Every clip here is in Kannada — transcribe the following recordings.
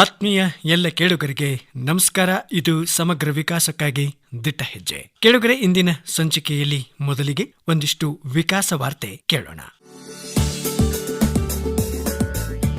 ಆತ್ಮೀಯ ಎಲ್ಲ ಕೇಳುಗರಿಗೆ ನಮಸ್ಕಾರ. ಇದು ಸಮಗ್ರ ವಿಕಾಸಕ್ಕಾಗಿ ದಿಟ್ಟ ಹೆಜ್ಜೆ. ಕೇಳುಗರೆ, ಇಂದಿನ ಸಂಚಿಕೆಯಲ್ಲಿ ಮೊದಲಿಗೆ ಒಂದಿಷ್ಟು ವಿಕಾಸ ವಾರ್ತೆ ಕೇಳೋಣ.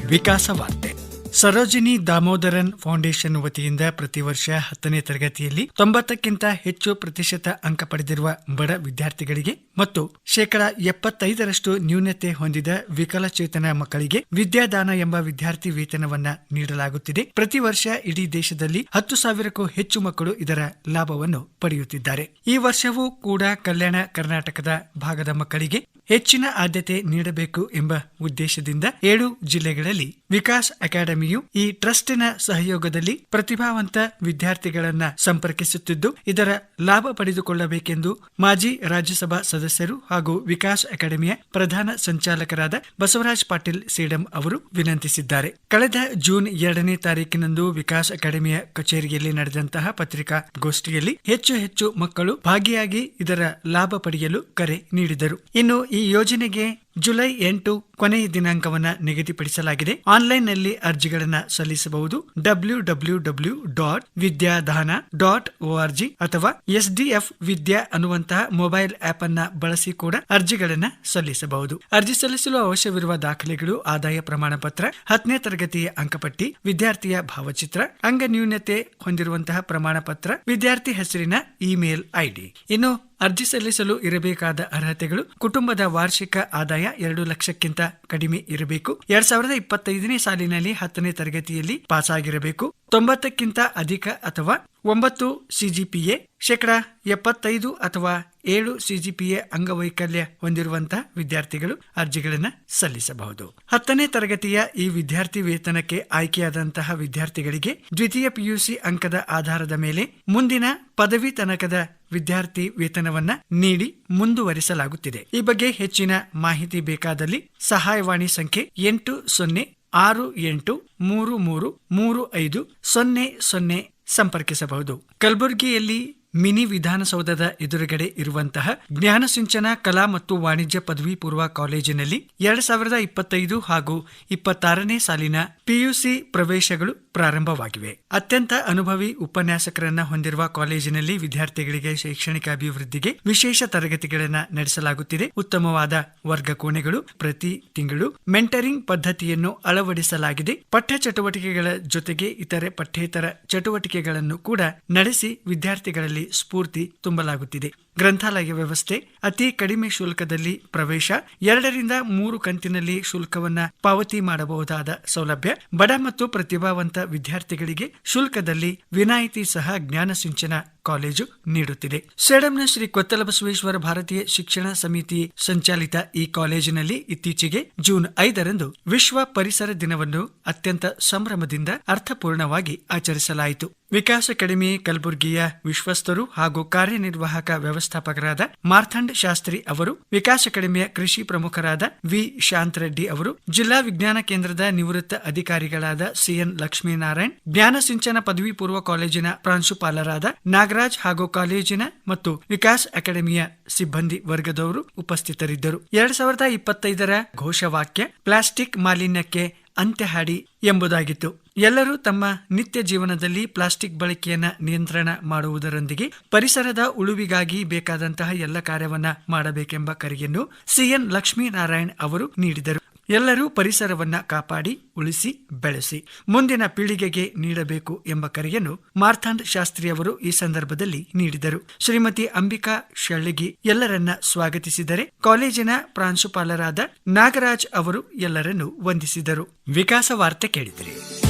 ವಿಕಾಸ ವಾರ್ತೆ. ಸರೋಜಿನಿ ದಾಮೋದರನ್ ಫೌಂಡೇಶನ್ ವತಿಯಿಂದ ಪ್ರತಿ ವರ್ಷ ಹತ್ತನೇ ತರಗತಿಯಲ್ಲಿ ತೊಂಬತ್ತಕ್ಕಿಂತ ಹೆಚ್ಚು ಪ್ರತಿಶತ ಅಂಕ ಪಡೆದಿರುವ ಬಡ ವಿದ್ಯಾರ್ಥಿಗಳಿಗೆ ಮತ್ತು ಶೇಕಡ ಎಪ್ಪತ್ತೈದರಷ್ಟು ನ್ಯೂನತೆ ಹೊಂದಿದ ವಿಕಲಚೇತನ ಮಕ್ಕಳಿಗೆ ವಿದ್ಯಾದಾನ ಎಂಬ ವಿದ್ಯಾರ್ಥಿ ವೇತನವನ್ನ ನೀಡಲಾಗುತ್ತಿದೆ. ಪ್ರತಿ ವರ್ಷ ಇಡೀ ದೇಶದಲ್ಲಿ ಹತ್ತು ಸಾವಿರಕ್ಕೂ ಹೆಚ್ಚು ಮಕ್ಕಳು ಇದರ ಲಾಭವನ್ನು ಪಡೆಯುತ್ತಿದ್ದಾರೆ. ಈ ವರ್ಷವೂ ಕೂಡ ಕಲ್ಯಾಣ ಕರ್ನಾಟಕದ ಭಾಗದ ಮಕ್ಕಳಿಗೆ ಹೆಚ್ಚಿನ ಆದ್ಯತೆ ನೀಡಬೇಕು ಎಂಬ ಉದ್ದೇಶದಿಂದ ಏಳು ಜಿಲ್ಲೆಗಳಲ್ಲಿ ವಿಕಾಸ್ ಅಕಾಡೆಮಿಯು ಈ ಟ್ರಸ್ಟಿನ ಸಹಯೋಗದಲ್ಲಿ ಪ್ರತಿಭಾವಂತ ವಿದ್ಯಾರ್ಥಿಗಳನ್ನ ಸಂಪರ್ಕಿಸುತ್ತಿದ್ದು, ಇದರ ಲಾಭ ಪಡೆದುಕೊಳ್ಳಬೇಕೆಂದು ಮಾಜಿ ರಾಜ್ಯಸಭಾ ಸದಸ್ಯರು ಹಾಗೂ ವಿಕಾಸ್ ಅಕಾಡೆಮಿಯ ಪ್ರಧಾನ ಸಂಚಾಲಕರಾದ ಬಸವರಾಜ್ ಪಾಟೀಲ್ ಸೇಡಂ ಅವರು ವಿನಂತಿಸಿದ್ದಾರೆ. ಕಳೆದ ಜೂನ್ ಎರಡನೇ ತಾರೀಕಿನಂದು ವಿಕಾಸ್ ಅಕಾಡೆಮಿಯ ಕಚೇರಿಯಲ್ಲಿ ನಡೆದಂತಹ ಪತ್ರಿಕಾ ಗೋಷ್ಠಿಯಲ್ಲಿ ಹೆಚ್ಚು ಹೆಚ್ಚು ಮಕ್ಕಳು ಭಾಗಿಯಾಗಿ ಇದರ ಲಾಭ ಪಡೆಯಲು ಕರೆ ನೀಡಿದರು. ಇನ್ನು ಈ ಯೋಜನೆಗೆ ಜುಲೈ ಎಂಟು ಕೊನೆಯ ದಿನಾಂಕವನ್ನ ನಿಗದಿಪಡಿಸಲಾಗಿದೆ. ಆನ್ಲೈನ್ನಲ್ಲಿ ಅರ್ಜಿಗಳನ್ನು ಸಲ್ಲಿಸಬಹುದು. W W W dot Vidyadana dot G ಅಥವಾ ಎಸ್ಡಿಎಫ್ ವಿದ್ಯಾ ಅನ್ನುವಂತಹ ಮೊಬೈಲ್ ಆಪ್ ಅನ್ನ ಬಳಸಿ ಕೂಡ ಅರ್ಜಿಗಳನ್ನು ಸಲ್ಲಿಸಬಹುದು. ಅರ್ಜಿ ಸಲ್ಲಿಸಲು ಅವಶ್ಯವಿರುವ ದಾಖಲೆಗಳು, ಆದಾಯ ಪ್ರಮಾಣ ಪತ್ರ ಹತ್ತನೇ ತರಗತಿಯ ಅಂಕಪಟ್ಟಿ, ವಿದ್ಯಾರ್ಥಿಯ ಭಾವಚಿತ್ರ, ಅಂಗನ್ಯೂನ್ಯತೆ ಹೊಂದಿರುವಂತಹ ಪ್ರಮಾಣ ಪತ್ರ ವಿದ್ಯಾರ್ಥಿ ಹೆಸರಿನ ಇಮೇಲ್ ಐಡಿ. ಇನ್ನು ಅರ್ಜಿ ಸಲ್ಲಿಸಲು ಇರಬೇಕಾದ ಅರ್ಹತೆಗಳು ಕುಟುಂಬದ ವಾರ್ಷಿಕ ಆದಾಯ ಎರಡು ಲಕ್ಷಕ್ಕಿಂತ ಕಡಿಮೆ ಇರಬೇಕು. ಎರಡ್ ಸಾವಿರದ ಇಪ್ಪತ್ತೈದನೇ ಸಾಲಿನಲ್ಲಿ ಹತ್ತನೇ ತರಗತಿಯಲ್ಲಿ ಪಾಸ್ ಆಗಿರಬೇಕು ತೊಂಬತ್ತಕ್ಕಿಂತ ಅಧಿಕ ಅಥವಾ ಒಂಬತ್ತು ಸಿಜಿಪಿಎ ಶೇಕಡ ಎಪ್ಪತ್ತೈದು ಅಥವಾ ಏಳು ಸಿಜಿಪಿಎ ಅಂಗವೈಕಲ್ಯ ಹೊಂದಿರುವಂತಹ ವಿದ್ಯಾರ್ಥಿಗಳು ಅರ್ಜಿಗಳನ್ನು ಸಲ್ಲಿಸಬಹುದು. ಹತ್ತನೇ ತರಗತಿಯ ಈ ವಿದ್ಯಾರ್ಥಿ ವೇತನಕ್ಕೆ ಆಯ್ಕೆಯಾದಂತಹ ವಿದ್ಯಾರ್ಥಿಗಳಿಗೆ ದ್ವಿತೀಯ ಪಿಯುಸಿ ಅಂಕದ ಆಧಾರದ ಮೇಲೆ ಮುಂದಿನ ಪದವಿ ತನಕದ ವಿದ್ಯಾರ್ಥಿ ವೇತನವನ್ನ ನೀಡಿ ಮುಂದುವರಿಸಲಾಗುತ್ತಿದೆ. ಈ ಬಗ್ಗೆ ಹೆಚ್ಚಿನ ಮಾಹಿತಿ ಬೇಕಾದಲ್ಲಿ ಸಹಾಯವಾಣಿ ಸಂಖ್ಯೆ ಎಂಟು ಸೊನ್ನೆ ಆರು ಎಂಟು ಮೂರು ಮೂರು ಮೂರು ಐದು ಸೊನ್ನೆ ಸೊನ್ನೆ ಸಂಪರ್ಕಿಸಬಹುದು. ಕಲಬುರಗಿಯಲ್ಲಿ ಮಿನಿ ವಿಧಾನಸೌಧದ ಎದುರುಗಡೆ ಇರುವಂತಹ ಜ್ಞಾನಸಿಂಚನ ಕಲಾ ಮತ್ತು ವಾಣಿಜ್ಯ ಪದವಿ ಪೂರ್ವ ಕಾಲೇಜಿನಲ್ಲಿ ಎರಡ್ ಸಾವಿರದ ಇಪ್ಪತ್ತೈದು ಹಾಗೂ ಇಪ್ಪತ್ತಾರನೇ ಸಾಲಿನ ಪಿಯುಸಿ ಪ್ರವೇಶಗಳು ಪ್ರಾರಂಭವಾಗಿವೆ. ಅತ್ಯಂತ ಅನುಭವಿ ಉಪನ್ಯಾಸಕರನ್ನ ಹೊಂದಿರುವ ಕಾಲೇಜಿನಲ್ಲಿ ವಿದ್ಯಾರ್ಥಿಗಳಿಗೆ ಶೈಕ್ಷಣಿಕ ಅಭಿವೃದ್ಧಿಗೆ ವಿಶೇಷ ತರಗತಿಗಳನ್ನು ನಡೆಸಲಾಗುತ್ತಿದೆ. ಉತ್ತಮವಾದ ವರ್ಗ ಕೋಣೆಗಳು ಪ್ರತಿ ತಿಂಗಳು ಮೆಂಟರಿಂಗ್ ಪದ್ಧತಿಯನ್ನು ಅಳವಡಿಸಲಾಗಿದೆ. ಪಠ್ಯ ಚಟುವಟಿಕೆಗಳ ಜೊತೆಗೆ ಇತರೆ ಪಠ್ಯೇತರ ಚಟುವಟಿಕೆಗಳನ್ನು ಕೂಡ ನಡೆಸಿ ವಿದ್ಯಾರ್ಥಿಗಳಲ್ಲಿ ಸ್ಫೂರ್ತಿ ತುಂಬಲಾಗುತ್ತಿದೆ. ಗ್ರಂಥಾಲಯ ವ್ಯವಸ್ಥೆ, ಅತಿ ಕಡಿಮೆ ಶುಲ್ಕದಲ್ಲಿ ಪ್ರವೇಶ, ಎರಡರಿಂದ ಮೂರು ಕಂತಿನಲ್ಲಿ ಶುಲ್ಕವನ್ನ ಪಾವತಿ ಮಾಡಬಹುದಾದ ಸೌಲಭ್ಯ, ಬಡ ಮತ್ತು ಪ್ರತಿಭಾವಂತ ವಿದ್ಯಾರ್ಥಿಗಳಿಗೆ ಶುಲ್ಕದಲ್ಲಿ ವಿನಾಯಿತಿ ಸಹ ಜ್ಞಾನ ಸಿಂಚನ ಕಾಲೇಜು ನೀಡುತ್ತಿದೆ. ಸೇಡಂನ ಶ್ರೀ ಕೊತ್ತಲ ಬಸವೇಶ್ವರ ಭಾರತೀಯ ಶಿಕ್ಷಣ ಸಮಿತಿ ಸಂಚಾಲಿತ ಈ ಕಾಲೇಜಿನಲ್ಲಿ ಇತ್ತೀಚೆಗೆ ಜೂನ್ ಐದರಂದು ವಿಶ್ವ ಪರಿಸರ ದಿನವನ್ನು ಅತ್ಯಂತ ಸಂಭ್ರಮದಿಂದ ಅರ್ಥಪೂರ್ಣವಾಗಿ ಆಚರಿಸಲಾಯಿತು. ವಿಕಾಸ ಅಕಾಡೆಮಿ ಕಲಬುರಗಿಯ ವಿಶ್ವಸ್ತರು ಹಾಗೂ ಕಾರ್ಯನಿರ್ವಾಹಕ ವ್ಯವಸ್ಥಾಪಕರಾದ ಮಾರ್ಥಂಡ್ ಶಾಸ್ತ್ರಿ ಅವರು, ವಿಕಾಸ್ ಅಕಾಡೆಮಿಯ ಕೃಷಿ ಪ್ರಮುಖರಾದ ವಿ. ಶಾಂತ್ ರೆಡ್ಡಿ ಅವರು, ಜಿಲ್ಲಾ ವಿಜ್ಞಾನ ಕೇಂದ್ರದ ನಿವೃತ್ತ ಅಧಿಕಾರಿಗಳಾದ ಸಿಎನ್ ಲಕ್ಷ್ಮೀನಾರಾಯಣ್, ಜ್ಞಾನ ಸಿಂಚನ ಪದವಿ ಪೂರ್ವ ಕಾಲೇಜಿನ ಪ್ರಾಂಶುಪಾಲರಾದ ನಾಗರಾಜ್ ಹಾಗೂ ಕಾಲೇಜಿನ ಮತ್ತು ವಿಕಾಸ್ ಅಕಾಡೆಮಿಯ ಸಿಬ್ಬಂದಿ ವರ್ಗದವರು ಉಪಸ್ಥಿತರಿದ್ದರು. ಎರಡ್ ಸಾವಿರದ ಇಪ್ಪತ್ತೈದರ ಘೋಷವಾಕ್ಯ, ಪ್ಲಾಸ್ಟಿಕ್ ಮಾಲಿನ್ಯಕ್ಕೆ ಅಂತ್ಯ ಹಾಡಿ ಎಂಬುದಾಗಿತ್ತು. ಎಲ್ಲರೂ ತಮ್ಮ ನಿತ್ಯ ಜೀವನದಲ್ಲಿ ಪ್ಲಾಸ್ಟಿಕ್ ಬಳಕೆಯನ್ನು ನಿಯಂತ್ರಣ ಮಾಡುವುದರೊಂದಿಗೆ ಪರಿಸರದ ಉಳುವಿಗಾಗಿ ಬೇಕಾದಂತಹ ಎಲ್ಲ ಕಾರ್ಯವನ್ನ ಮಾಡಬೇಕೆಂಬ ಕರೆಯನ್ನು ಸಿಎನ್ ಲಕ್ಷ್ಮೀನಾರಾಯಣ್ ಅವರು ನೀಡಿದರು. ಎಲ್ಲರೂ ಪರಿಸರವನ್ನ ಕಾಪಾಡಿ, ಉಳಿಸಿ, ಬೆಳೆಸಿ, ಮುಂದಿನ ಪೀಳಿಗೆಗೆ ನೀಡಬೇಕು ಎಂಬ ಕರೆಯನ್ನು ಮಾರ್ಥಾಂಡ್ ಶಾಸ್ತ್ರಿ ಅವರು ಈ ಸಂದರ್ಭದಲ್ಲಿ ನೀಡಿದರು. ಶ್ರೀಮತಿ ಅಂಬಿಕಾ ಶಳ್ಳಿಗಿ ಎಲ್ಲರನ್ನ ಸ್ವಾಗತಿಸಿದರೆ ಕಾಲೇಜಿನ ಪ್ರಾಂಶುಪಾಲರಾದ ನಾಗರಾಜ್ ಅವರು ಎಲ್ಲರನ್ನು ವಂದಿಸಿದರು. ವಿಕಾಸ ವಾರ್ತೆ ಕೇಳಿದರೆ.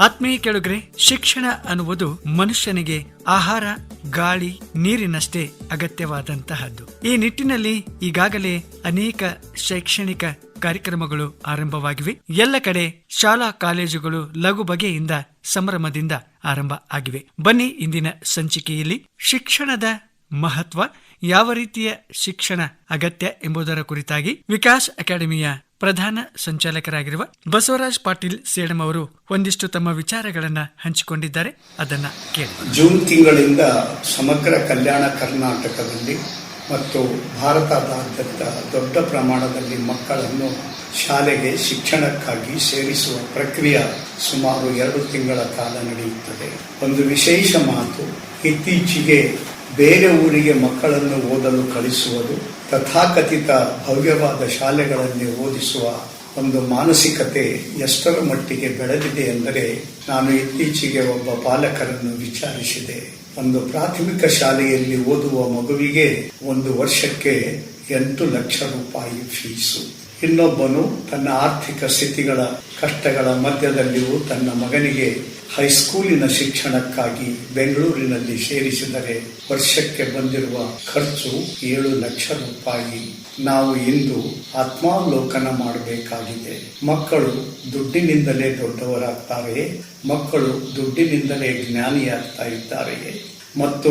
ಆತ್ಮೀಯ ಕೆಳಗ್ರೆ, ಶಿಕ್ಷಣ ಅನ್ನುವುದು ಮನುಷ್ಯನಿಗೆ ಆಹಾರ, ಗಾಳಿ, ನೀರಿನಷ್ಟೇ ಅಗತ್ಯವಾದಂತಹದ್ದು. ಈ ನಿಟ್ಟಿನಲ್ಲಿ ಈಗಾಗಲೇ ಅನೇಕ ಶೈಕ್ಷಣಿಕ ಕಾರ್ಯಕ್ರಮಗಳು ಆರಂಭವಾಗಿವೆ. ಎಲ್ಲ ಕಡೆ ಶಾಲಾ ಕಾಲೇಜುಗಳು ಲಘು ಬಗೆಯಿಂದ ಸಂಭ್ರಮದಿಂದ ಆರಂಭ ಆಗಿವೆ. ಬನ್ನಿ ಇಂದಿನ ಸಂಚಿಕೆಯಲ್ಲಿ ಶಿಕ್ಷಣದ ಮಹತ್ವ, ಯಾವ ರೀತಿಯ ಶಿಕ್ಷಣ ಅಗತ್ಯ ಎಂಬುದರ ಕುರಿತಾಗಿ ವಿಕಾಸ್ ಅಕಾಡೆಮಿಯ ಪ್ರಧಾನ ಸಂಚಾಲಕರಾಗಿರುವ ಬಸವರಾಜ್ ಪಾಟೀಲ್ ಸೇಡಂ ಅವರು ಒಂದಿಷ್ಟು ತಮ್ಮ ವಿಚಾರಗಳನ್ನ ಹಂಚಿಕೊಂಡಿದ್ದಾರೆ. ಅದನ್ನ ಕೇಳಿ. ಜೂನ್ ತಿಂಗಳಿಂದ ಸಮಗ್ರ ಕಲ್ಯಾಣ ಕರ್ನಾಟಕದಲ್ಲಿ ಮತ್ತು ಭಾರತದಾದ್ಯಂತ ದೊಡ್ಡ ಪ್ರಮಾಣದಲ್ಲಿ ಮಕ್ಕಳನ್ನು ಶಾಲೆಗೆ ಶಿಕ್ಷಣಕ್ಕಾಗಿ ಸೇರಿಸುವ ಪ್ರಕ್ರಿಯೆ ಸುಮಾರು ಎರಡು ತಿಂಗಳ ಕಾಲ ನಡೆಯುತ್ತದೆ. ಒಂದು ವಿಶೇಷ ಮಾತು, ಇತ್ತೀಚೆಗೆ ಬೇರೆ ಊರಿಗೆ ಮಕ್ಕಳನ್ನು ಓದಲು ಕಳಿಸುವುದು ತಥಾಕಥಿತ ಭವ್ಯವಾದ ಶಾಲೆಗಳಲ್ಲಿ ಓದಿಸುವ ಒಂದು ಮಾನಸಿಕತೆ ಎಷ್ಟರ ಮಟ್ಟಿಗೆ ಬೆಳೆದಿದೆ ಎಂದರೆ ನಾನು ಇತ್ತೀಚೆಗೆ ಒಬ್ಬ ಪಾಲಕರನ್ನು ವಿಚಾರಿಸಿದೆ. ಒಂದು ಪ್ರಾಥಮಿಕ ಶಾಲೆಯಲ್ಲಿ ಓದುವ ಮಗುವಿಗೆ ಒಂದು ವರ್ಷಕ್ಕೆ ಎಂಟು ಲಕ್ಷ ರೂಪಾಯಿ ಫೀಸು ಇನ್ನೊಬ್ಬನು ತನ್ನ ಆರ್ಥಿಕ ಸ್ಥಿತಿಗಳ ಕಷ್ಟಗಳ ಮಧ್ಯದಲ್ಲಿಯೂ ತನ್ನ ಮಗನಿಗೆ ಹೈಸ್ಕೂಲಿನ ಶಿಕ್ಷಣಕ್ಕಾಗಿ ಬೆಂಗಳೂರಿನಲ್ಲಿ ಸೇರಿಸಿದರೆ ವರ್ಷಕ್ಕೆ ಬಂದಿರುವ ಖರ್ಚು ಏಳು ಲಕ್ಷ ರೂಪಾಯಿ. ನಾವು ಇಂದು ಆತ್ಮಾವಲೋಕನ ಮಾಡಬೇಕಾಗಿದೆ. ಮಕ್ಕಳು ದುಡ್ಡಿನಿಂದಲೇ ದೊಡ್ಡವರಾಗ್ತಾರೆಯೇ ಮಕ್ಕಳು ದುಡ್ಡಿನಿಂದಲೇ ಜ್ಞಾನಿಯಾಗ್ತಾ ಇದ್ದಾರೆಯೇ? ಮತ್ತು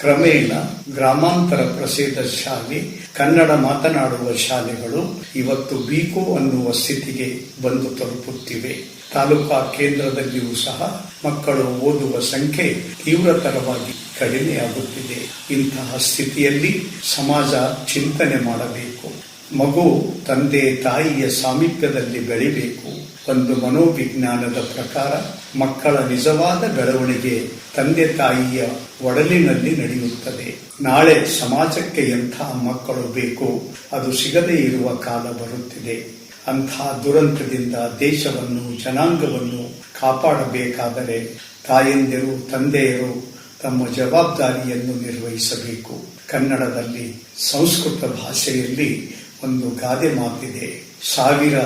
ಕ್ರಮೇಣ ಗ್ರಾಮಾಂತರ ಪ್ರಸಿದ್ಧ ಶಾಲೆ, ಕನ್ನಡ ಮಾತನಾಡುವ ಶಾಲೆಗಳು ಇವತ್ತು ಬೀಕೋ ಅನ್ನುವ ಸ್ಥಿತಿಗೆ ಬಂದು ತಲುಪುತ್ತಿವೆ. ತಾಲೂಕಾ ಕೇಂದ್ರದಲ್ಲಿಯೂ ಸಹ ಮಕ್ಕಳು ಓದುವ ಸಂಖ್ಯೆ ತೀವ್ರತರವಾಗಿ ಕಡಿಮೆಯಾಗುತ್ತಿದೆ. ಇಂತಹ ಸ್ಥಿತಿಯಲ್ಲಿ ಸಮಾಜ ಚಿಂತನೆ ಮಾಡಬೇಕು. ಮಗು, ತಂದೆ, ತಾಯಿಯ ಸಾಮೀಪ್ಯದಲ್ಲಿ ಬೆಳಿಬೇಕು. ಒಂದು ಮನೋವಿಜ್ಞಾನದ ಪ್ರಕಾರ ಮಕ್ಕಳ ನಿಜವಾದ ಬೆಳವಣಿಗೆ ತಂದೆ ತಾಯಿಯ ಒಡಲಿನಲ್ಲಿ ನಡೆಯುತ್ತದೆ. ನಾಳೆ ಸಮಾಜಕ್ಕೆ ಎಂಥ ಮಕ್ಕಳು ಬೇಕು? ಅದು ಸಿಗದೇ ಇರುವ ಕಾಲ ಬರುತ್ತಿದೆ. ಅಂಥ ದುರಂತದಿಂದ ದೇಶವನ್ನು, ಜನಾಂಗವನ್ನು ಕಾಪಾಡಬೇಕಾದರೆ ತಾಯಂದಿರು, ತಂದೆಯರು ತಮ್ಮ ಜವಾಬ್ದಾರಿಯನ್ನು ನಿರ್ವಹಿಸಬೇಕು. ಕನ್ನಡದಲ್ಲಿ ಸಂಸ್ಕೃತ ಭಾಷೆಯಲ್ಲಿ ಒಂದು ಗಾದೆ ಮಾತಿದೆ. ಸಾವಿರ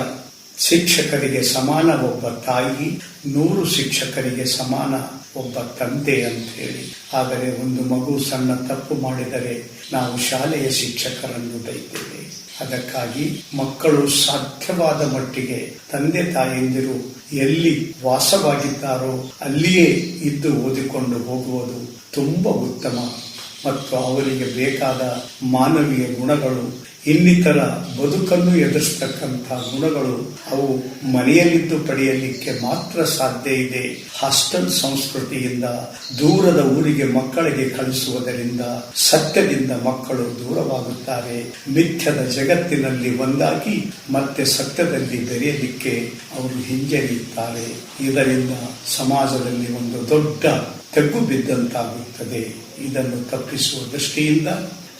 ಶಿಕ್ಷಕರಿಗೆ ಸಮಾನ ಒಬ್ಬ ತಾಯಿ, ನೂರು ಶಿಕ್ಷಕರಿಗೆ ಸಮಾನ ಒಬ್ಬ ತಂದೆ ಅಂತ ಹೇಳಿ ಆದರೆ ಒಂದು ಮಗು ಸಣ್ಣ ತಪ್ಪು ಮಾಡಿದರೆ ನಾವು ಶಾಲೆಯ ಶಿಕ್ಷಕರನ್ನು ಬೈತೇವೆ. ಅದಕ್ಕಾಗಿ ಮಕ್ಕಳು ಸಾಧ್ಯವಾದ ಮಟ್ಟಿಗೆ ತಂದೆ ತಾಯಿಯಂದಿರು ಎಲ್ಲಿ ವಾಸವಾಗಿದ್ದಾರೋ ಅಲ್ಲಿಯೇ ಇದ್ದು ಓದಿಕೊಂಡು ಹೋಗುವುದು ತುಂಬ ಉತ್ತಮ. ಮತ್ತು ಅವರಿಗೆ ಬೇಕಾದ ಮಾನವೀಯ ಗುಣಗಳು ಇನ್ನಿತರ ಬದುಕನ್ನು ಎದುರಿಸ್ತಕ್ಕಂಥ ಗುಣಗಳು ಅವು ಮನೆಯಲ್ಲಿದ್ದು ಪಡೆಯಲಿಕ್ಕೆ ಮಾತ್ರ ಸಾಧ್ಯ ಇದೆ. ಹಾಸ್ಟೆಲ್ ಸಂಸ್ಕೃತಿಯಿಂದ, ದೂರದ ಊರಿಗೆ ಮಕ್ಕಳಿಗೆ ಕಳಿಸುವುದರಿಂದ ಸತ್ಯದಿಂದ ಮಕ್ಕಳು ದೂರವಾಗುತ್ತಾರೆ. ಮಿಥ್ಯದ ಜಗತ್ತಿನಲ್ಲಿ ಒಂದಾಗಿ ಮತ್ತೆ ಸತ್ಯದಲ್ಲಿ ಬೆರೆಯಲಿಕ್ಕೆ ಅವರು ಹಿಂಜರಿಯುತ್ತಾರೆ. ಇದರಿಂದ ಸಮಾಜದಲ್ಲಿ ಒಂದು ದೊಡ್ಡ ತೆಗ್ಗು ಬಿದ್ದಂತಾಗುತ್ತದೆ. ಇದನ್ನು ತಪ್ಪಿಸುವ ದೃಷ್ಟಿಯಿಂದ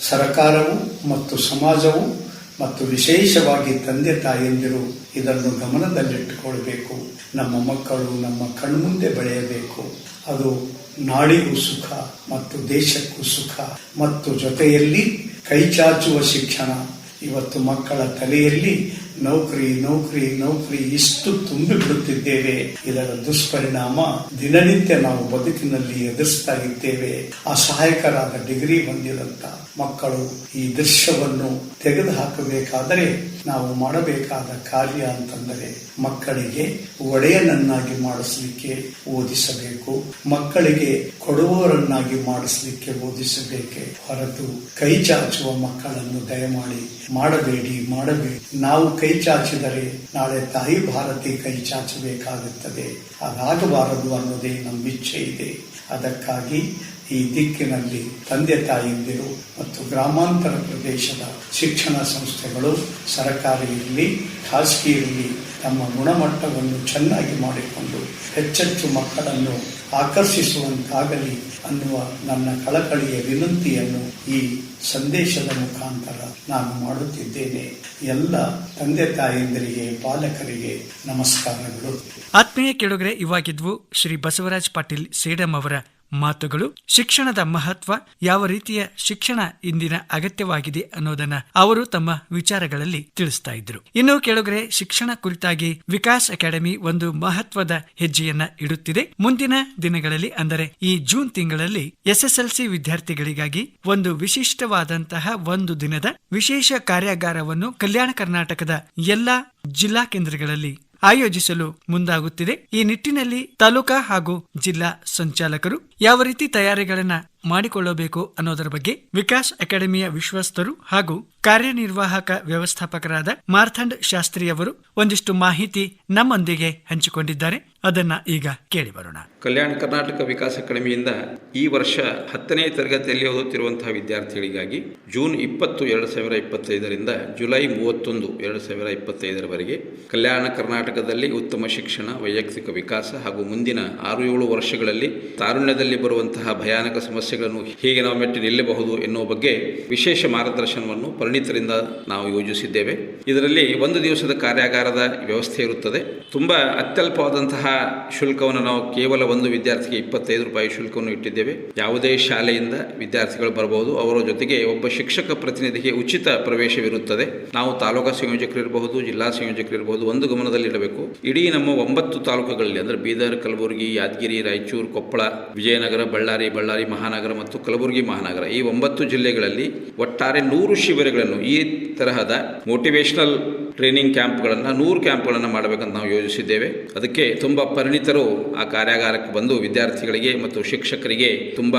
ಸರಕಾರವು ಮತ್ತು ಸಮಾಜವು ಮತ್ತು ವಿಶೇಷವಾಗಿ ತಂದೆ ತಾಯಂದಿರು ಇದನ್ನು ಗಮನದಲ್ಲಿಟ್ಟುಕೊಳ್ಬೇಕು. ನಮ್ಮ ಮಕ್ಕಳು ನಮ್ಮ ಕಣ್ಮುಂದೆ ಬೆಳೆಯಬೇಕು. ಅದು ನಾಡಿಗೂ ಸುಖ ಮತ್ತು ದೇಶಕ್ಕೂ ಸುಖ ಮತ್ತು ಜೊತೆಯಲ್ಲಿ ಕೈಚಾಚುವ ಶಿಕ್ಷಣ. ಇವತ್ತು ಮಕ್ಕಳ ತಲೆಯಲ್ಲಿ ನೌಕರಿ ನೌಕರಿ ನೌಕರಿ, ಇಷ್ಟು ತುಂಬಿ ಬಿಡುತ್ತಿದ್ದೇವೆ ಇದರ ದುಷ್ಪರಿಣಾಮ ದಿನನಿತ್ಯ ನಾವು ಬದುಕಿನಲ್ಲಿ ಎದುರಿಸ್ತಾ ಇದ್ದೇವೆ. ಅಸಹಾಯಕರಾದ ಡಿಗ್ರಿ ಹೊಂದಿದಂತ ಮಕ್ಕಳು ಈ ದೃಶ್ಯವನ್ನು ತೆಗೆದು ಹಾಕಬೇಕಾದರೆ ನಾವು ಮಾಡಬೇಕಾದ ಕಾರ್ಯ ಅಂತಂದರೆ ಮಕ್ಕಳಿಗೆ ಒಡೆಯನನ್ನಾಗಿ ಮಾಡಿಸಲಿಕ್ಕೆ ಓದಿಸಬೇಕು, ಮಕ್ಕಳಿಗೆ ಕೊಡುವವರನ್ನಾಗಿ ಮಾಡಿಸಲಿಕ್ಕೆ ಓದಿಸಬೇಕೆ ಹೊರತು ಕೈ ಚಾಚುವ ಮಕ್ಕಳನ್ನು ದಯಮಾಡಿ ಮಾಡಬೇಡಿ ಮಾಡಬೇಡಿ. ನಾವು ಕೈ ಚಾಚಿದರೆ ನಾಳೆ ತಾಯಿ ಭಾರತಿ ಕೈ ಚಾಚಬೇಕಾಗುತ್ತದೆ ಅದಾಗಬಾರದು ಅನ್ನೋದೇ ನಮ್ಮ ಇಚ್ಛೆ ಇದೆ. ಅದಕ್ಕಾಗಿ ಈ ದಿಕ್ಕಿನಲ್ಲಿ ತಂದೆ ತಾಯಿಯಂದಿರು ಮತ್ತು ಗ್ರಾಮಾಂತರ ಪ್ರದೇಶದ ಶಿಕ್ಷಣ ಸಂಸ್ಥೆಗಳು, ಸರ್ಕಾರಿ ಇರಲಿ, ಖಾಸಗಿ ಇರಲಿ ತಮ್ಮ ಗುಣಮಟ್ಟವನ್ನು ಚೆನ್ನಾಗಿ ಮಾಡಿಕೊಂಡು ಹೆಚ್ಚೆಚ್ಚು ಮಕ್ಕಳನ್ನು ಆಕರ್ಷಿಸುವಂತಾಗಲಿ ಅನ್ನುವ ನನ್ನ ಕಳಕಳಿಯ ವಿನಂತಿಯನ್ನು ಈ ಸಂದೇಶದ ಮುಖಾಂತರ ನಾನು ಮಾಡುತ್ತಿದ್ದೇನೆ. ಎಲ್ಲ ತಂದೆ ತಾಯಂದಿರಿಗೆ, ಪಾಲಕರಿಗೆ ನಮಸ್ಕಾರಗಳು. ಆತ್ಮೀಯ ಕೆಳಗರೆ ಇವಾಗಿದ್ವು ಶ್ರೀ ಬಸವರಾಜ್ ಪಾಟೀಲ್ ಸೇಡಂ ಅವರ ಮಾತುಗಳು, ಶಿಕ್ಷಣದ ಮಹತ್ವ, ಯಾವ ರೀತಿಯ ಶಿಕ್ಷಣ ಇಂದಿನ ಅಗತ್ಯವಾಗಿದೆ ಅನ್ನೋದನ್ನ ಅವರು ತಮ್ಮ ವಿಚಾರಗಳಲ್ಲಿ ತಿಳಿಸ್ತಾ ಇದ್ರು. ಇನ್ನು ಕೆಳಗರೆ, ಶಿಕ್ಷಣ ಕುರಿತಾಗಿ ವಿಕಾಸ್ ಅಕಾಡೆಮಿ ಒಂದು ಮಹತ್ವದ ಹೆಜ್ಜೆಯನ್ನ ಇಡುತ್ತಿದೆ. ಮುಂದಿನ ದಿನಗಳಲ್ಲಿ, ಅಂದರೆ ಈ ಜೂನ್ ತಿಂಗಳಲ್ಲಿ, ಎಸ್ಎಸ್ಎಲ್ಸಿ ವಿದ್ಯಾರ್ಥಿಗಳಿಗಾಗಿ ಒಂದು ವಿಶಿಷ್ಟವಾದಂತಹ ಒಂದು ದಿನದ ವಿಶೇಷ ಕಾರ್ಯಾಗಾರವನ್ನು ಕಲ್ಯಾಣ ಕರ್ನಾಟಕದ ಎಲ್ಲಾ ಜಿಲ್ಲಾ ಕೇಂದ್ರಗಳಲ್ಲಿ ಆಯೋಜಿಸಲು ಮುಂದಾಗುತ್ತಿದೆ. ಈ ನಿಟ್ಟಿನಲ್ಲಿ ತಾಲೂಕಾ ಹಾಗೂ ಜಿಲ್ಲಾ ಸಂಚಾಲಕರು ಯಾವ ರೀತಿ ತಯಾರಿಗಳನ್ನ ಮಾಡಿಕೊಳ್ಳಬೇಕು ಅನ್ನೋದರ ಬಗ್ಗೆ ವಿಕಾಸ್ ಅಕಾಡೆಮಿಯ ವಿಶ್ವಸ್ತರು ಹಾಗೂ ಕಾರ್ಯನಿರ್ವಾಹಕ ವ್ಯವಸ್ಥಾಪಕರಾದ ಮಾರ್ಥಂಡ್ ಶಾಸ್ತ್ರಿ ಅವರು ಒಂದಿಷ್ಟು ಮಾಹಿತಿ ನಮ್ಮೊಂದಿಗೆ ಹಂಚಿಕೊಂಡಿದ್ದಾರೆ. ಅದನ್ನ ಈಗ ಕೇಳಿ ಬರೋಣ. ಕಲ್ಯಾಣ ಕರ್ನಾಟಕ ವಿಕಾಸ ಅಕಾಡೆಮಿಯಿಂದ ಈ ವರ್ಷ ಹತ್ತನೇ ತರಗತಿಯಲ್ಲಿ ಓದುತ್ತಿರುವಂತಹ ವಿದ್ಯಾರ್ಥಿಗಳಿಗಾಗಿ ಜೂನ್ ಇಪ್ಪತ್ತು ಎರಡು ಸಾವಿರ ಇಪ್ಪತ್ತೈದರಿಂದ ಜುಲೈ ಮೂವತ್ತೊಂದು ಎರಡು ಸಾವಿರ ಇಪ್ಪತ್ತೈದರವರೆಗೆ ಕಲ್ಯಾಣ ಕರ್ನಾಟಕದಲ್ಲಿ ಉತ್ತಮ ಶಿಕ್ಷಣ, ವೈಯಕ್ತಿಕ ವಿಕಾಸ ಹಾಗೂ ಮುಂದಿನ ಆರು ಏಳು ವರ್ಷಗಳಲ್ಲಿ ತಾರುಣ್ಯದಲ್ಲಿ ಬರುವಂತಹ ಭಯಾನಕ ಸಮಸ್ಯೆಗಳನ್ನು ಹೇಗೆ ನಾವು ಮೆಟ್ಟಿ ನಿಲ್ಲಬಹುದು ಎನ್ನುವ ಬಗ್ಗೆ ವಿಶೇಷ ಮಾರ್ಗದರ್ಶನವನ್ನು ಪರಿಣಿತರಿಂದ ನಾವು ಯೋಜಿಸಿದ್ದೇವೆ. ಇದರಲ್ಲಿ ಒಂದು ದಿವಸದ ಕಾರ್ಯಾಗಾರದ ವ್ಯವಸ್ಥೆ ಇರುತ್ತದೆ. ತುಂಬಾ ಅತ್ಯಲ್ಪವಾದಂತಹ ಶುಲ್ಕವನ್ನು ನಾವು ಕೇವಲ ಒಂದು ವಿದ್ಯಾರ್ಥಿಗೆ ಇಪ್ಪತ್ತೈದು ರೂಪಾಯಿ ಶುಲ್ಕವನ್ನು ಇಟ್ಟಿದ್ದೇವೆ. ಯಾವುದೇ ಶಾಲೆಯಿಂದ ವಿದ್ಯಾರ್ಥಿಗಳು ಬರಬಹುದು ಅವರ ಜೊತೆಗೆ ಒಬ್ಬ ಶಿಕ್ಷಕ ಪ್ರತಿನಿಧಿಗೆ ಉಚಿತ ಪ್ರವೇಶವಿರುತ್ತದೆ. ನಾವು ತಾಲೂಕಾ ಸಂಯೋಜಕರಿರಬಹುದು ಜಿಲ್ಲಾ ಸಂಯೋಜಕರಿರಬಹುದು ಒಂದು ಗಮನದಲ್ಲಿ ಇಡಬೇಕು ಇಡೀ ನಮ್ಮ ಒಂಬತ್ತು ತಾಲೂಕುಗಳಲ್ಲಿ ಅಂದರೆ ಬೀದರ್, ಕಲಬುರಗಿ, ಯಾದಗಿರಿ, ರಾಯಚೂರು, ಕೊಪ್ಪಳ ವಿಜಯನಗರ, ಬಳ್ಳಾರಿ ಬಳ್ಳಾರಿ ಮಹಾನಗರ ಮತ್ತು ಕಲಬುರಗಿ ಮಹಾನಗರ. ಈ ಒಂಬತ್ತು ಜಿಲ್ಲೆಗಳಲ್ಲಿ ಒಟ್ಟಾರೆ ನೂರು ಶಿಬಿರಗಳನ್ನು ಈ ತರಹದ ಮೋಟಿವೇಶನಲ್ ಟ್ರೈನಿಂಗ್ ಕ್ಯಾಂಪ್ಗಳನ್ನು, ನೂರು ಕ್ಯಾಂಪ್ಗಳನ್ನು ಮಾಡಬೇಕಂತ ನಾವು ಯೋಜಿಸಿದ್ದೇವೆ. ಅದಕ್ಕೆ ತುಂಬ ಪರಿಣಿತರು ಆ ಕಾರ್ಯಾಗಾರಕ್ಕೆ ಬಂದು ವಿದ್ಯಾರ್ಥಿಗಳಿಗೆ ಮತ್ತು ಶಿಕ್ಷಕರಿಗೆ ತುಂಬ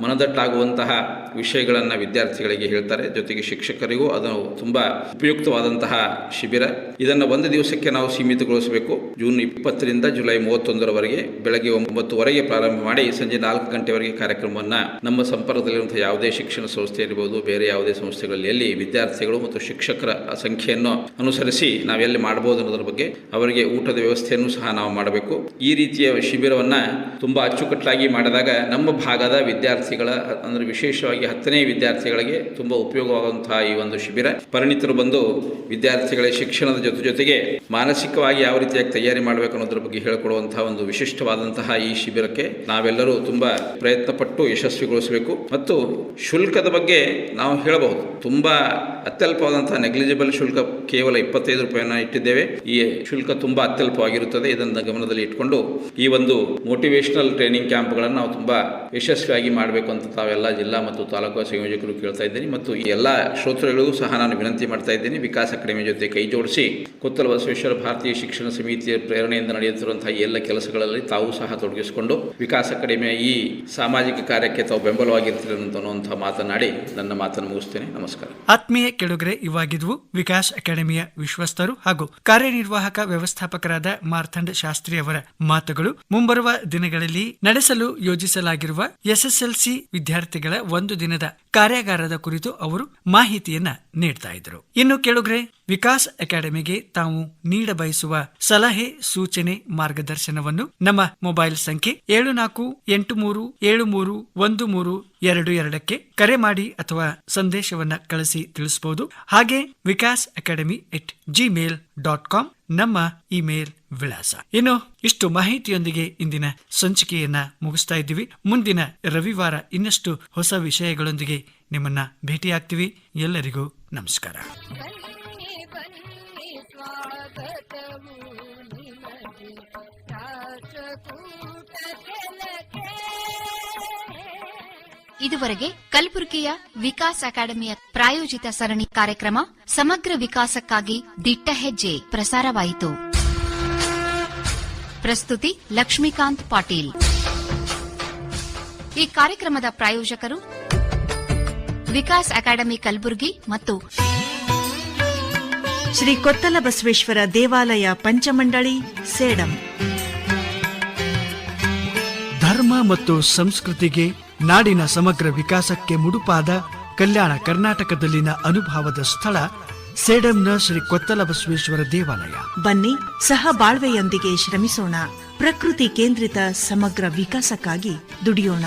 ಮನದಟ್ಟಾಗುವಂತಹ ವಿಷಯಗಳನ್ನು ವಿದ್ಯಾರ್ಥಿಗಳಿಗೆ ಹೇಳ್ತಾರೆ. ಜೊತೆಗೆ ಶಿಕ್ಷಕರಿಗೂ ಅದು ತುಂಬ ಉಪಯುಕ್ತವಾದಂತಹ ಶಿಬಿರ. ಇದನ್ನು ಒಂದು ದಿವಸಕ್ಕೆ ನಾವು ಸೀಮಿತಗೊಳಿಸಬೇಕು. ಜೂನ್ ಇಪ್ಪತ್ತರಿಂದ ಜುಲೈ ಮೂವತ್ತೊಂದರವರೆಗೆ ಬೆಳಗ್ಗೆ ಒಂಬತ್ತುವರೆಗೆ ಪ್ರಾರಂಭ ಮಾಡಿ ಸಂಜೆ ನಾಲ್ಕು ಗಂಟೆವರೆಗೆ ಕಾರ್ಯಕ್ರಮವನ್ನು ನಮ್ಮ ಸಂಪರ್ಕದಲ್ಲಿರುವಂತಹ ಯಾವುದೇ ಶಿಕ್ಷಣ ಸಂಸ್ಥೆ ಇರಬಹುದು ಬೇರೆ ಯಾವುದೇ ಸಂಸ್ಥೆಗಳಲ್ಲಿ ವಿದ್ಯಾರ್ಥಿಗಳು ಮತ್ತು ಶಿಕ್ಷಕರ ಸಂಖ್ಯೆಯನ್ನು ಅನುಸರಿಸಿ ನಾವೆಲ್ಲಿ ಮಾಡಬಹುದು ಅನ್ನೋದ್ರ ಬಗ್ಗೆ ಅವರಿಗೆ ಊಟದ ವ್ಯವಸ್ಥೆಯನ್ನು ಸಹ ನಾವು ಮಾಡಬೇಕು. ಈ ರೀತಿಯ ಶಿಬಿರವನ್ನು ತುಂಬ ಅಚ್ಚುಕಟ್ಟಾಗಿ ಮಾಡಿದಾಗ ನಮ್ಮ ಭಾಗದ ವಿದ್ಯಾರ್ಥಿಗಳ, ಅಂದರೆ ವಿಶೇಷವಾಗಿ ಹತ್ತನೇ ವಿದ್ಯಾರ್ಥಿಗಳಿಗೆ ತುಂಬ ಉಪಯೋಗವಾಗುವಂತಹ ಈ ಒಂದು ಶಿಬಿರ. ಪರಿಣಿತರು ಬಂದು ವಿದ್ಯಾರ್ಥಿಗಳ ಶಿಕ್ಷಣದ ಜೊತೆ ಜೊತೆಗೆ ಮಾನಸಿಕವಾಗಿ ಯಾವ ರೀತಿಯಾಗಿ ತಯಾರಿ ಮಾಡಬೇಕು ಅನ್ನೋದ್ರ ಬಗ್ಗೆ ಹೇಳಿಕೊಡುವಂತಹ ಒಂದು ವಿಶಿಷ್ಟವಾದಂತಹ ಈ ಶಿಬಿರಕ್ಕೆ ನಾವೆಲ್ಲರೂ ತುಂಬಾ ಪ್ರಯತ್ನ ಪಟ್ಟು ಯಶಸ್ವಿಗೊಳಿಸಬೇಕು. ಮತ್ತು ಶುಲ್ಕದ ಬಗ್ಗೆ ನಾವು ಹೇಳಬಹುದು. ತುಂಬಾ ಅತ್ಯಲ್ಪವಾದಂತಹ ನೆಗ್ಲಿಜಿಬಲ್ ಶುಲ್ಕ ಕೇವಲ ಇಪ್ಪತ್ತೈದು ರೂಪಾಯಿನ ಇಟ್ಟಿದ್ದೇವೆ. ಈ ಶುಲ್ಕ ತುಂಬಾ ಅತ್ಯಲ್ಪವಾಗಿರುತ್ತದೆ. ಇದನ್ನು ಗಮನದಲ್ಲಿ ಇಟ್ಕೊಂಡು ಈ ಒಂದು ಮೋಟಿವೇಶನಲ್ ಟ್ರೈನಿಂಗ್ ಕ್ಯಾಂಪ್ಗಳನ್ನು ನಾವು ತುಂಬಾ ಯಶಸ್ವಿಯಾಗಿ ಮಾಡಬೇಕು ಅಂತ ತಾವೆಲ್ಲ ಜಿಲ್ಲಾ ಮತ್ತು ತಾಲೂಕು ಸಂಯೋಜಕರು ಕೇಳ್ತಾ ಇದ್ದೀನಿ. ಮತ್ತು ಈ ಎಲ್ಲ ಶ್ರೋತೃಗಳಿಗೂ ಸಹ ನಾನು ವಿನಂತಿ ಮಾಡ್ತಾ ಇದ್ದೀನಿ. ವಿಕಾಸ ಅಕಾಡೆಮಿ ಜೊತೆ ಕೈ ಜೋಡಿಸಿ ಕೊತ್ತಲ ಬಸವೇಶ್ವರ ಭಾರತೀಯ ಶಿಕ್ಷಣ ಸಮಿತಿಯ ಪ್ರೇರಣೆಯಿಂದ ನಡೆಯುತ್ತಿರುವಂತಹ ಎಲ್ಲ ಕೆಲಸಗಳಲ್ಲಿ ತಾವು ಸಹ ತೊಡಗಿಸಿಕೊಂಡು ವಿಕಾಸ ಅಕಾಡೆಮಿಯ ಈ ಸಾಮಾಜಿಕ ಕಾರ್ಯಕ್ಕೆ ತಾವು ಬೆಂಬಲವಾಗಿರ್ತೀರಂತ ಮಾತನಾಡಿ ನನ್ನ ಮಾತನ್ನು ಮುಗಿಸ್ತೇನೆ. ನಮಸ್ಕಾರ. ಆತ್ಮೀಯ ಕೆಳಗರೆ, ಇವಾಗಿದ್ವು ವಿಕಾಸ್ ಅಕಾಡೆಮಿಯ ವಿಶ್ವಸ್ತರು ಹಾಗೂ ಕಾರ್ಯನಿರ್ವಾಹಕ ವ್ಯವಸ್ಥಾಪಕರಾದ ಮಾರ್ಥಂಡ್ ಶಾಸ್ತ್ರಿ ಅವರ ಮಾತುಗಳು ಮುಂಬರುವ ದಿನಗಳಲ್ಲಿ ನಡೆಸಲು ಯೋಜಿಸಲಾಗಿರುವ ಎಸ್ಎಸ್ಎಲ್ಸಿ ವಿದ್ಯಾರ್ಥಿಗಳ ಒಂದು ದಿನದ ಕಾರ್ಯಾಗಾರದ ಕುರಿತು ಅವರು ಮಾಹಿತಿಯನ್ನ ನೀಡ್ತಾ ಇದ್ರು. ಇನ್ನು ಕೆಳುಗ್ರೆ, ವಿಕಾಸ್ ಅಕಾಡೆಮಿಗೆ ತಾವು ನೀಡ ಬಯಸುವ ಸಲಹೆ, ಸೂಚನೆ, ಮಾರ್ಗದರ್ಶನವನ್ನು ನಮ್ಮ ಮೊಬೈಲ್ ಸಂಖ್ಯೆ ಏಳು ನಾಲ್ಕು ಎಂಟು ಮೂರು ಏಳು ಮೂರು ಒಂದು ಮೂರು ಎರಡು ಎರಡಕ್ಕೆ ಕರೆ ಮಾಡಿ ಅಥವಾ ಸಂದೇಶವನ್ನ ಕಳಿಸಿ ತಿಳಿಸಬಹುದು ಹಾಗೆ Vikas academy at Gmail dot com ನಮ್ಮ ಇಮೇಲ್ ವಿಳಾಸ. ಇನ್ನು ಇಷ್ಟು ಮಾಹಿತಿಯೊಂದಿಗೆ ಇಂದಿನ ಸಂಚಿಕೆಯನ್ನ ಮುಗಿಸ್ತಾ ಇದ್ದೀವಿ. ಮುಂದಿನ ರವಿವಾರ ಇನ್ನಷ್ಟು ಹೊಸ ವಿಷಯಗಳೊಂದಿಗೆ ನಿಮ್ಮನ್ನ ಭೇಟಿಯಾಗ್ತೀವಿ. ಎಲ್ಲರಿಗೂ ನಮಸ್ಕಾರ. ಇದುವರೆಗೆ ಕಲಬುರಗಿಯ ವಿಕಾಸ್ ಅಕಾಡೆಮಿಯ ಪ್ರಾಯೋಜಿತ ಸರಣಿ ಕಾರ್ಯಕ್ರಮ ಸಮಗ್ರ ವಿಕಾಸಕ್ಕಾಗಿ ದಿಟ್ಟ ಹೆಜ್ಜೆ ಪ್ರಸಾರವಾಯಿತು. ಪ್ರಸ್ತುತಿ ಲಕ್ಷ್ಮೀಕಾಂತ್ ಪಾಟೀಲ್. ಈ ಕಾರ್ಯಕ್ರಮದ ಪ್ರಾಯೋಜಕರು ವಿಕಾಸ್ ಅಕಾಡೆಮಿ ಕಲಬುರಗಿ ಮತ್ತು ಶ್ರೀ ಕೊತ್ತಲ ಬಸವೇಶ್ವರ ದೇವಾಲಯ ಪಂಚಮಂಡಳಿ ಸೇಡಂ. ಧರ್ಮ ಮತ್ತು ಸಂಸ್ಕೃತಿಗೆ ನಾಡಿನ ಸಮಗ್ರ ವಿಕಾಸಕ್ಕೆ ಮುಡುಪಾದ ಕಲ್ಯಾಣ ಕರ್ನಾಟಕದಲ್ಲಿನ ಅನುಭವದ ಸ್ಥಳ ಸೇಡಂನ ಶ್ರೀ ಕೊತ್ತಲ ಬಸವೇಶ್ವರ ದೇವಾಲಯ. ಬನ್ನಿ, ಸಹ ಬಾಳ್ವೆಯೊಂದಿಗೆ ಶ್ರಮಿಸೋಣ. ಪ್ರಕೃತಿ ಕೇಂದ್ರಿತ ಸಮಗ್ರ ವಿಕಾಸಕ್ಕಾಗಿ ದುಡಿಯೋಣ.